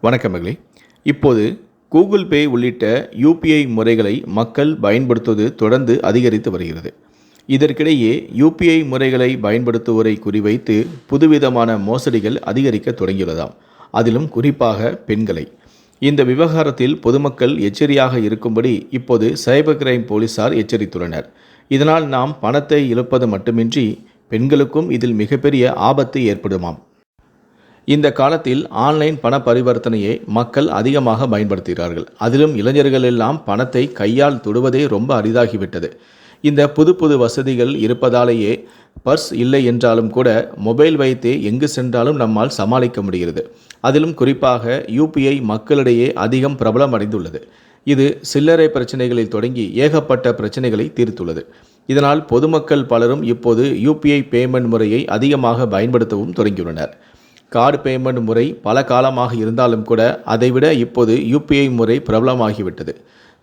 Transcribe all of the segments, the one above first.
வணக்கம் மகளே. இப்போது கூகுள் பே உள்ளிட்ட யூபிஐ முறைகளை மக்கள் பயன்படுத்துவது தொடர்ந்து அதிகரித்து வருகிறது. இதற்கிடையே யூபிஐ முறைகளை பயன்படுத்துவோரை குறிவைத்து புதுவிதமான மோசடிகள் அதிகரிக்க தொடங்கியுள்ளதாம். அதிலும் குறிப்பாக பெண்களை. இந்த விவகாரத்தில் பொதுமக்கள் எச்சரியாக இருக்கும்படி இப்போது சைபர் கிரைம் போலீசார் எச்சரித்துள்ளனர். இதனால் நாம் பணத்தை இழப்பது மட்டுமின்றி பெண்களுக்கும் இதில் மிகப்பெரிய ஆபத்து ஏற்படுமாம். இந்த காலத்தில் ஆன்லைன் பண பரிவர்த்தனையை மக்கள் அதிகமாக பயன்படுத்துகிறார்கள். அதிலும் இளைஞர்கள் எல்லாம் பணத்தை கையால் தொடுவதே ரொம்ப அரிதாகிவிட்டது. இந்த புது புது வசதிகள் இருப்பதாலேயே பர்ஸ் இல்லை என்றாலும் கூட மொபைல் வைத்தே எங்கு சென்றாலும் நம்மால் சமாளிக்க முடிகிறது. அதிலும் குறிப்பாக யூபிஐ மக்களிடையே அதிகம் பிரபலம் அடைந்துள்ளது. இது சில்லறை பிரச்சனைகளில் தொடங்கி ஏகப்பட்ட பிரச்சனைகளை தீர்த்துள்ளது. இதனால் பொதுமக்கள் பலரும் இப்போது யூபிஐ பேமெண்ட் முறையை அதிகமாக பயன்படுத்தவும் தொடங்கியுள்ளனர். கார்டு பேமெண்ட் முறை பல காலமாக இருந்தாலும் கூட அதைவிட இப்போது யூபிஐ முறை பிரபலமாகிவிட்டது.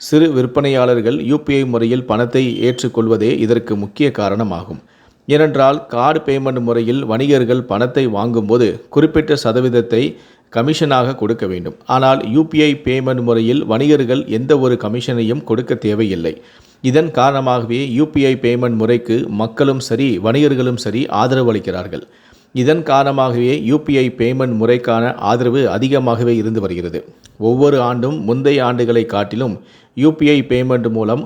சிறு விற்பனையாளர்கள் யூபிஐ முறையில் பணத்தை ஏற்றுக்கொள்வதே இதற்கு முக்கிய காரணமாகும். ஏனென்றால் கார்டு பேமெண்ட் முறையில் வணிகர்கள் பணத்தை வாங்கும்போது குறிப்பிட்ட சதவீதத்தை கமிஷனாக கொடுக்க வேண்டும். ஆனால் யூபிஐ பேமெண்ட் முறையில் வணிகர்கள் எந்த ஒரு கமிஷனையும் கொடுக்க தேவையில்லை. இதன் காரணமாகவே யூபிஐ பேமெண்ட் முறைக்கு மக்களும் சரி வணிகர்களும் சரி ஆதரவு அளிக்கிறார்கள். இதன் காரணமாகவே யூபிஐ பேமெண்ட் முறைக்கான ஆதரவு அதிகமாகவே இருந்து வருகிறது. ஒவ்வொரு ஆண்டும் முந்தைய ஆண்டுகளை காட்டிலும் யூபிஐ பேமெண்ட் மூலம்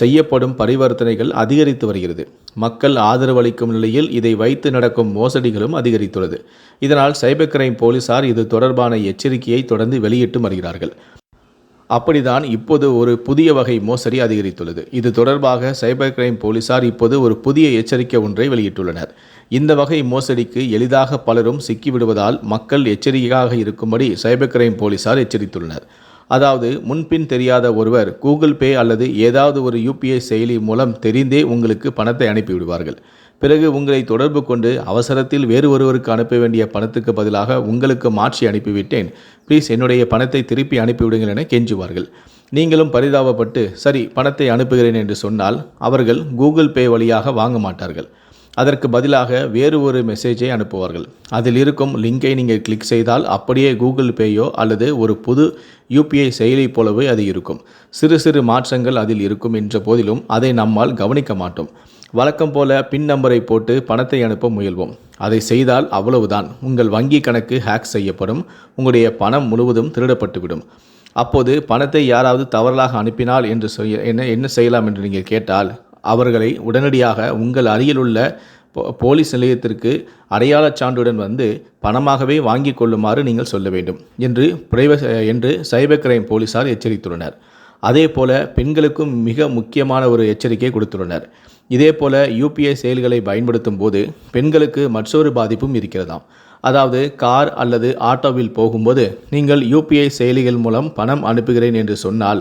செய்யப்படும் பரிவர்த்தனைகள் அதிகரித்து வருகிறது. மக்கள் ஆதரவளிக்கும் நிலையில் இதை வைத்து நடக்கும் மோசடிகளும் அதிகரித்துள்ளது. இதனால் சைபர் கிரைம் போலீசார் இது தொடர்பான எச்சரிக்கையை தொடர்ந்து வெளியிட்டு வருகிறார்கள். அப்படிதான் இப்போது ஒரு புதிய வகை மோசடி அதிகரித்துள்ளது. இது தொடர்பாக சைபர் கிரைம் போலீசார் இப்போது ஒரு புதிய எச்சரிக்கை ஒன்றை வெளியிட்டுள்ளனர். இந்த வகை மோசடிக்கு எளிதாக பலரும் சிக்கிவிடுவதால் மக்கள் எச்சரிக்கையாக இருக்கும்படி சைபர் கிரைம் போலீசார் எச்சரித்துள்ளனர். அதாவது முன்பின் தெரியாத ஒருவர் கூகுள் பே அல்லது ஏதாவது ஒரு யூபிஐ செயலி மூலம் தெரிந்தே உங்களுக்கு பணத்தை அனுப்பிவிடுவார்கள். பிறகு உங்களை தொடர்பு கொண்டு அவசரத்தில் வேறு ஒருவருக்கு அனுப்ப வேண்டிய பணத்துக்கு பதிலாக உங்களுக்கு மாற்றி அனுப்பிவிட்டேன். ப்ளீஸ் என்னுடைய பணத்தை திருப்பி அனுப்பிவிடுங்கள் என கெஞ்சுவார்கள். நீங்களும் பரிதாபப்பட்டு சரி பணத்தை அனுப்புகிறேன் என்று சொன்னால் அவர்கள் கூகுள் பே வழியாக வாங்க மாட்டார்கள். அதற்கு பதிலாக வேறு ஒரு மெசேஜை அனுப்புவார்கள். அதில் இருக்கும் லிங்கை நீங்கள் கிளிக் செய்தால் அப்படியே கூகுள் பேயோ அல்லது ஒரு புது யூபிஐ செயலி போலவே அது இருக்கும். சிறு சிறு மாற்றங்கள் அதில் இருக்கும் என்ற போதிலும் அதை நம்மால் கவனிக்க மாட்டோம். வழக்கம் போல பின் நம்பரை போட்டு பணத்தை அனுப்ப முயல்வோம். அதை செய்தால் அவ்வளவுதான். உங்கள் வங்கி கணக்கு ஹேக் செய்யப்படும். உங்களுடைய பணம் முழுவதும் திருடப்பட்டுவிடும். அப்போது பணத்தை யாராவது தவறலாக அனுப்பினால் என்று செய்ய என்ன என்ன செய்யலாம் என்று நீங்கள் கேட்டால் அவர்களை உடனடியாக உங்கள் அருகிலுள்ள போலீஸ் நிலையத்திற்கு அடையாளச் சான்றுடன் வந்து பணமாகவே வாங்கி கொள்ளுமாறு நீங்கள் சொல்ல வேண்டும் என்று பிரைவ என்று சைபர் கிரைம் போலீசார் எச்சரித்துள்ளனர். அதே போல பெண்களுக்கும் மிக முக்கியமான ஒரு எச்சரிக்கை கொடுத்துள்ளனர். இதே போல யூபிஐ செயல்களை பயன்படுத்தும் போது பெண்களுக்கு மற்றொரு பாதிப்பும் இருக்கிறதாம். அதாவது கார் அல்லது ஆட்டோவில் போகும்போது நீங்கள் யூபிஐ செயலிகள் மூலம் பணம் அனுப்புகிறேன் என்று சொன்னால்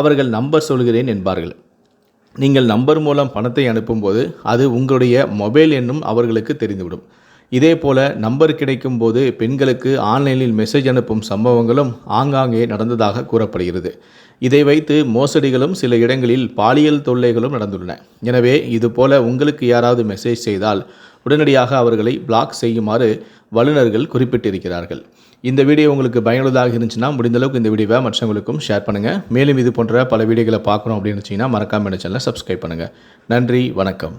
அவர்கள் நம்பர் சொல்கிறேன் என்பார்கள். நீங்கள் நம்பர் மூலம் பணத்தை அனுப்பும்போது அது உங்களுடைய மொபைல் எண்ணும் அவர்களுக்கு தெரிந்துவிடும். இதே போல நம்பர் கிடைக்கும் போது பெண்களுக்கு ஆன்லைனில் மெசேஜ் அனுப்பும் சம்பவங்களும் ஆங்காங்கே நடந்ததாக கூறப்படுகிறது. இதை வைத்து மோசடிகளும் சில இடங்களில் பாலியல் தொல்லைகளும் நடந்துள்ளன. எனவே இதுபோல உங்களுக்கு யாராவது மெசேஜ் செய்தால் உடனடியாக அவர்களை பிளாக் செய்யுமாறு வல்லுநர்கள் குறிப்பிட்டிருக்கிறார்கள். இந்த வீடியோ உங்களுக்கு பயனுள்ளதாக இருந்துச்சுன்னா முடிந்தளவுக்கு இந்த வீடியோவை மற்றவங்களுக்கும் ஷேர் பண்ணுங்கள் மேலும் இது போன்ற பல வீடியோகளை பார்க்கணும் அப்படின்னு வச்சிங்கன்னா மறக்காமல் சேனலை சப்ஸ்கிரைப் பண்ணுங்கள் நன்றி வணக்கம்.